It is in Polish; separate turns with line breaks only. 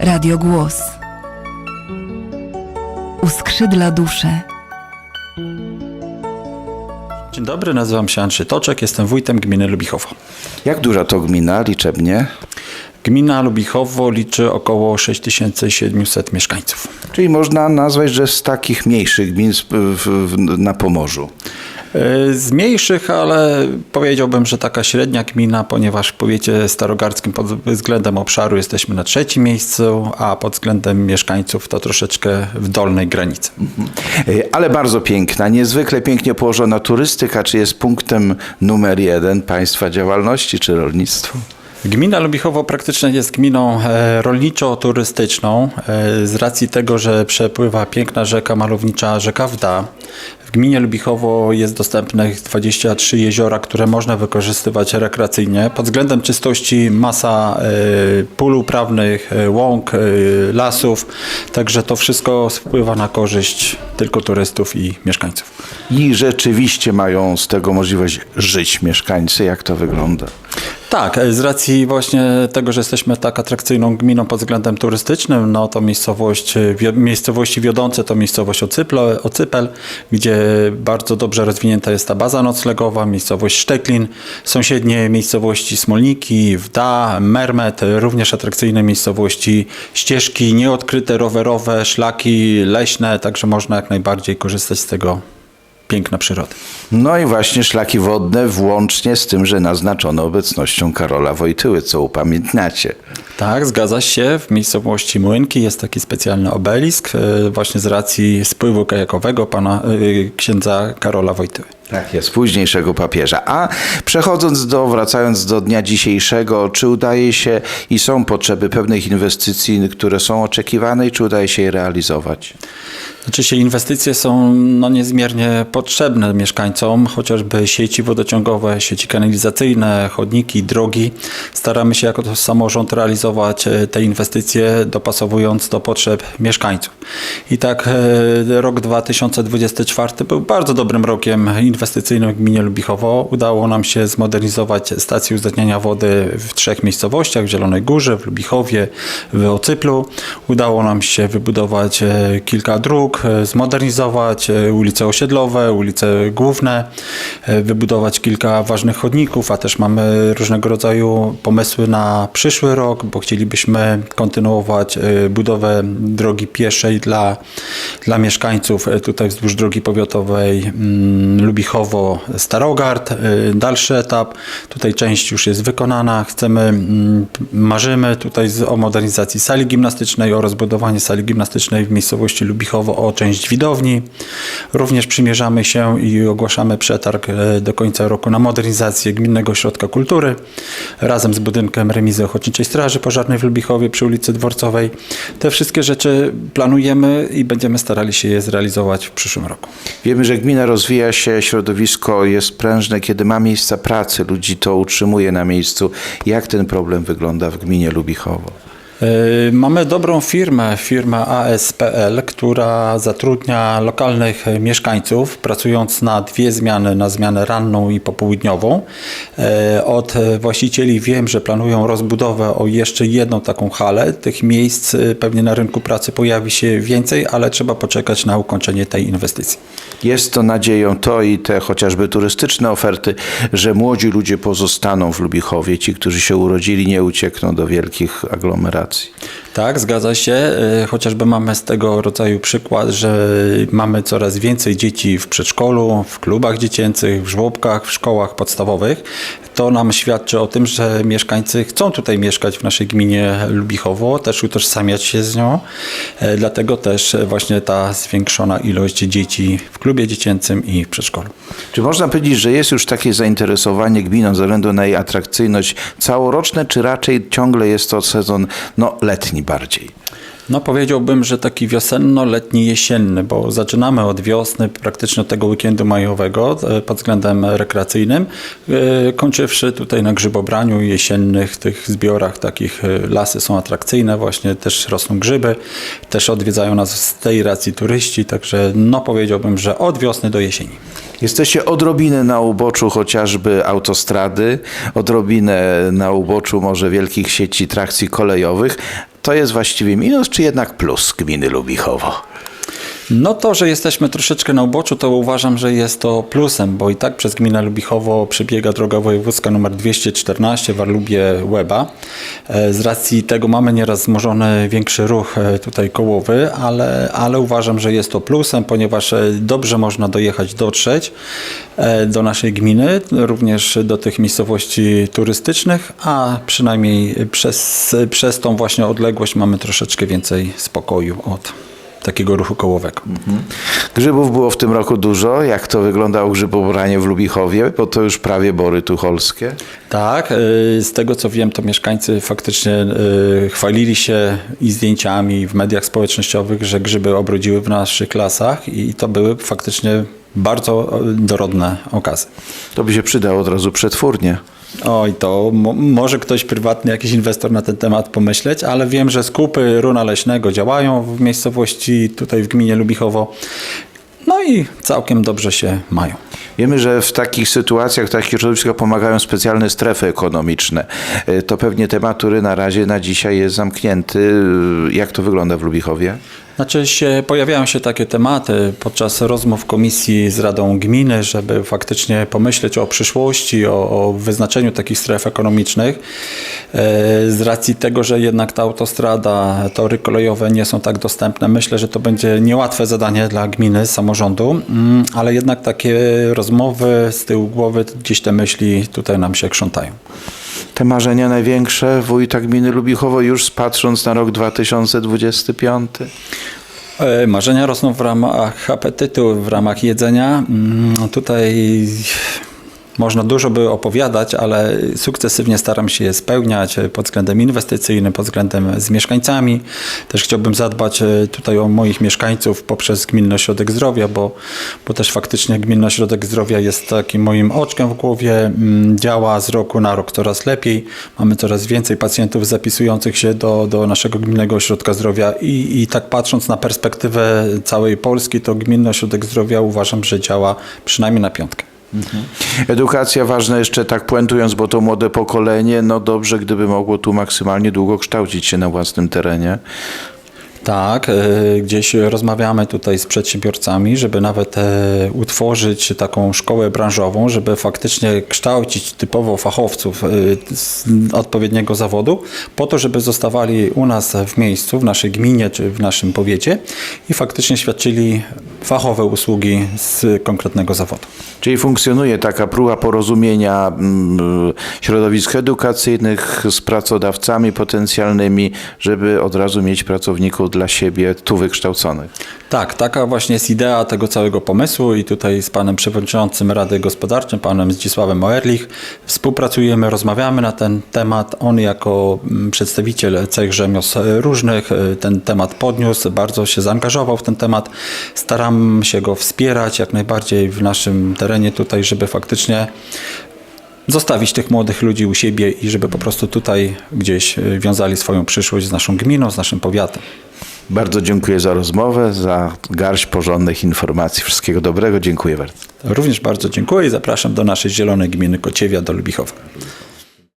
Radio Głos. Uskrzydla duszę.
Dzień dobry, nazywam się Andrzej Toczek, jestem wójtem gminy Lubichowo.
Jak duża to gmina liczebnie?
Gmina Lubichowo liczy około 6700 mieszkańców.
Czyli można nazwać, że z takich mniejszych gmin z- w, w, na Pomorzu.
E, Z mniejszych, ale powiedziałbym, że taka średnia gmina, ponieważ w powiecie starogardzkim pod względem obszaru jesteśmy na trzecim miejscu, a pod względem mieszkańców to troszeczkę w dolnej granicy.
E, Ale bardzo piękna, niezwykle pięknie położona turystyka. Czy jest punktem numer jeden państwa działalności, czy rolnictwo?
Gmina Lubichowo praktycznie jest gminą e, rolniczo-turystyczną z racji tego, że przepływa piękna rzeka malownicza rzeka Wda. W gminie Lubichowo jest dostępnych 23 jeziora, które można wykorzystywać rekreacyjnie. Pod względem czystości masa e, pól uprawnych, e, łąk, e, lasów, także to wszystko wpływa na korzyść tylko turystów i mieszkańców.
I rzeczywiście mają z tego możliwość żyć mieszkańcy. Jak to wygląda?
Tak, e, z racji właśnie tego, że jesteśmy tak atrakcyjną gminą pod względem turystycznym, no to miejscowość, e, miejscowości wiodące to miejscowość Ocyplo, Ocypel, gdzie bardzo dobrze rozwinięta jest ta baza noclegowa, miejscowość Szteklin, sąsiednie miejscowości Smolniki, Wda, Mermet, również atrakcyjne miejscowości, ścieżki nieodkryte, rowerowe, szlaki leśne, także można jak najbardziej korzystać z tego piękna przyrody.
No i właśnie szlaki wodne, włącznie z tym, że naznaczono obecnością Karola Wojtyły, co upamiętniacie.
Tak, zgadza się. W miejscowości Młynki jest taki specjalny obelisk e, właśnie z racji spływu kajakowego pana e, księdza Karola Wojtyły.
Tak jest, późniejszego papieża. A przechodząc do, wracając do dnia dzisiejszego, czy udaje się i są potrzeby pewnych inwestycji, które są oczekiwane i czy udaje się je realizować?
Znaczy się inwestycje są no, niezmiernie potrzebne mieszkańcom, chociażby sieci wodociągowe, sieci kanalizacyjne, chodniki, drogi. Staramy się jako samorząd realizować e, te inwestycje, dopasowując do potrzeb mieszkańców. I tak e, rok 2024 był bardzo dobrym rokiem inwestycyjnym w gminie Lubichowo. Udało nam się zmodernizować stację uzdatniania wody w trzech miejscowościach, w Zielonej Górze, w Lubichowie, w Ocyplu. Udało nam się wybudować e, kilka dróg, e, zmodernizować e, ulice osiedlowe, ulice główne, wybudować kilka ważnych chodników, a też mamy różnego rodzaju pomysły na przyszły rok, bo chcielibyśmy kontynuować budowę drogi pieszej dla, dla mieszkańców tutaj wzdłuż drogi powiatowej mm, Lubichowo-Starogard. E, Dalszy etap, tutaj część już jest wykonana, chcemy, mm, marzymy tutaj o modernizacji sali gimnastycznej, o rozbudowanie sali gimnastycznej w miejscowości Lubichowo o część widowni. Również przymierzamy się i ogłaszamy przetarg e, do końca roku na modernizację Gminnego Ośrodka Kultury razem z budynkiem remizy Ochotniczej Straży Pożarnej w Lubichowie przy ulicy Dworcowej. Te wszystkie rzeczy planujemy i będziemy starali się je zrealizować w przyszłym roku.
Wiemy, że gmina rozwija się, jest prężne, kiedy ma miejsca pracy, ludzi to utrzymuje na miejscu. Jak ten problem wygląda w gminie Lubichowo?
Yy, Mamy dobrą firmę, firmę ASPL, która zatrudnia lokalnych e, mieszkańców, pracując na dwie zmiany, na zmianę ranną i popołudniową. E, Od właścicieli wiem, że planują rozbudowę o jeszcze jedną taką halę. Tych miejsc pewnie na rynku pracy pojawi się więcej, ale trzeba poczekać na ukończenie tej inwestycji.
Jest to nadzieją to i te chociażby turystyczne oferty, że młodzi ludzie pozostaną w Lubichowie, ci, którzy się urodzili, nie uciekną do wielkich aglomeracji.
Tak, zgadza się. E, Chociażby mamy z tego rodzaju przykład, że mamy coraz więcej dzieci w przedszkolu, w klubach dziecięcych, w żłobkach, w szkołach podstawowych. To nam świadczy o tym, że mieszkańcy chcą tutaj mieszkać w naszej gminie Lubichowo, też utożsamiać się z nią. E, Dlatego też właśnie ta zwiększona ilość dzieci w klubie dziecięcym i w przedszkolu.
Czy można powiedzieć, że jest już takie zainteresowanie gminą ze względu na jej atrakcyjność całoroczne, czy raczej ciągle jest to sezon no, letni bardziej?
No powiedziałbym, że taki wiosenno-letni, jesienny, bo zaczynamy od wiosny, praktycznie od tego weekendu majowego e, pod względem rekreacyjnym, e, kończywszy tutaj na grzybobraniu jesiennych, tych zbiorach takich e, lasy są atrakcyjne, właśnie też rosną grzyby, też odwiedzają nas z tej racji turyści, także no powiedziałbym, że od wiosny do jesieni.
Jesteście odrobinę na uboczu chociażby autostrady, odrobinę na uboczu może wielkich sieci trakcji kolejowych. To jest właściwie minus, czy jednak plus gminy Lubichowo?
No to, że jesteśmy troszeczkę na uboczu, to uważam, że jest to plusem, bo i tak przez gminę Lubichowo przebiega droga wojewódzka nr 214 Warlubie-Łeba. E, Z racji tego mamy nieraz wzmożony większy ruch e, tutaj kołowy, ale, ale uważam, że jest to plusem, ponieważ e, dobrze można dojechać, dotrzeć do naszej gminy, również do tych miejscowości turystycznych, a przynajmniej przez, przez tą właśnie odległość mamy troszeczkę więcej spokoju od takiego ruchu kołowego.
Grzybów było w tym roku dużo. Jak to wyglądało grzybobranie w Lubichowie? Bo to już prawie bory tucholskie.
Tak, y, z tego co wiem, to mieszkańcy faktycznie y, chwalili się i zdjęciami w mediach społecznościowych, że grzyby obrodziły w naszych lasach i to były faktycznie bardzo y, dorodne okazy.
To by się przydało od razu przetwórnie.
Oj, to mo- może ktoś prywatny, jakiś inwestor na ten temat pomyśleć, ale wiem, że skupy runa leśnego działają w miejscowości tutaj w gminie Lubichowo. No i całkiem dobrze się mają.
Wiemy, że w takich sytuacjach, w takich środowiskach pomagają specjalne strefy ekonomiczne. E, To pewnie temat, który na razie na dzisiaj jest zamknięty. Jak to wygląda w Lubichowie?
Znaczy się, pojawiają się takie tematy podczas rozmów komisji z Radą Gminy, żeby faktycznie pomyśleć o przyszłości, o, o wyznaczeniu takich stref ekonomicznych. E, Z racji tego, że jednak ta autostrada, tory kolejowe nie są tak dostępne, myślę, że to będzie niełatwe zadanie dla gminy, samorządu, mm, ale jednak takie rozmowy z tyłu głowy, gdzieś te myśli tutaj nam się krzątają.
Te marzenia największe wójta gminy Lubichowo już patrząc na rok 2025?
E, Marzenia rosną w ramach apetytu, w ramach jedzenia. Mm, Tutaj można dużo by opowiadać, ale sukcesywnie staram się je spełniać pod względem inwestycyjnym, pod względem z mieszkańcami. Też chciałbym zadbać e, tutaj o moich mieszkańców poprzez Gminny Ośrodek Zdrowia, bo, bo też faktycznie Gminny Ośrodek Zdrowia jest takim moim oczkiem w głowie. Mm, Działa z roku na rok coraz lepiej. Mamy coraz więcej pacjentów zapisujących się do, do naszego Gminnego Ośrodka Zdrowia i, i tak patrząc na perspektywę całej Polski, to Gminny Ośrodek Zdrowia uważam, że działa przynajmniej na piątkę.
Edukacja ważna jeszcze tak puentując, bo to młode pokolenie, no dobrze, gdyby mogło tu maksymalnie długo kształcić się na własnym terenie.
Tak, e, gdzieś rozmawiamy tutaj z przedsiębiorcami, żeby nawet e, utworzyć taką szkołę branżową, żeby faktycznie kształcić typowo fachowców e, z odpowiedniego zawodu, po to, żeby zostawali u nas w miejscu, w naszej gminie czy w naszym powiecie i faktycznie świadczyli fachowe usługi z konkretnego zawodu.
Czyli funkcjonuje taka próba porozumienia mm, środowisk edukacyjnych z pracodawcami potencjalnymi, żeby od razu mieć pracowników dla siebie tu wykształconych.
Tak, taka właśnie jest idea tego całego pomysłu i tutaj z panem przewodniczącym Rady Gospodarczej, panem Zdzisławem Oerlich współpracujemy, rozmawiamy na ten temat. On jako mm, przedstawiciel cech rzemiosł różnych e, ten temat podniósł, bardzo się zaangażował w ten temat. Staram się go wspierać jak najbardziej w naszym terenie tutaj, żeby faktycznie zostawić tych młodych ludzi u siebie i żeby po prostu tutaj gdzieś e, wiązali swoją przyszłość z naszą gminą, z naszym powiatem.
Bardzo dziękuję za rozmowę, za garść porządnych informacji. Wszystkiego dobrego. Dziękuję bardzo.
Również bardzo dziękuję i zapraszam do naszej zielonej gminy Kociewia, do Lubichowa.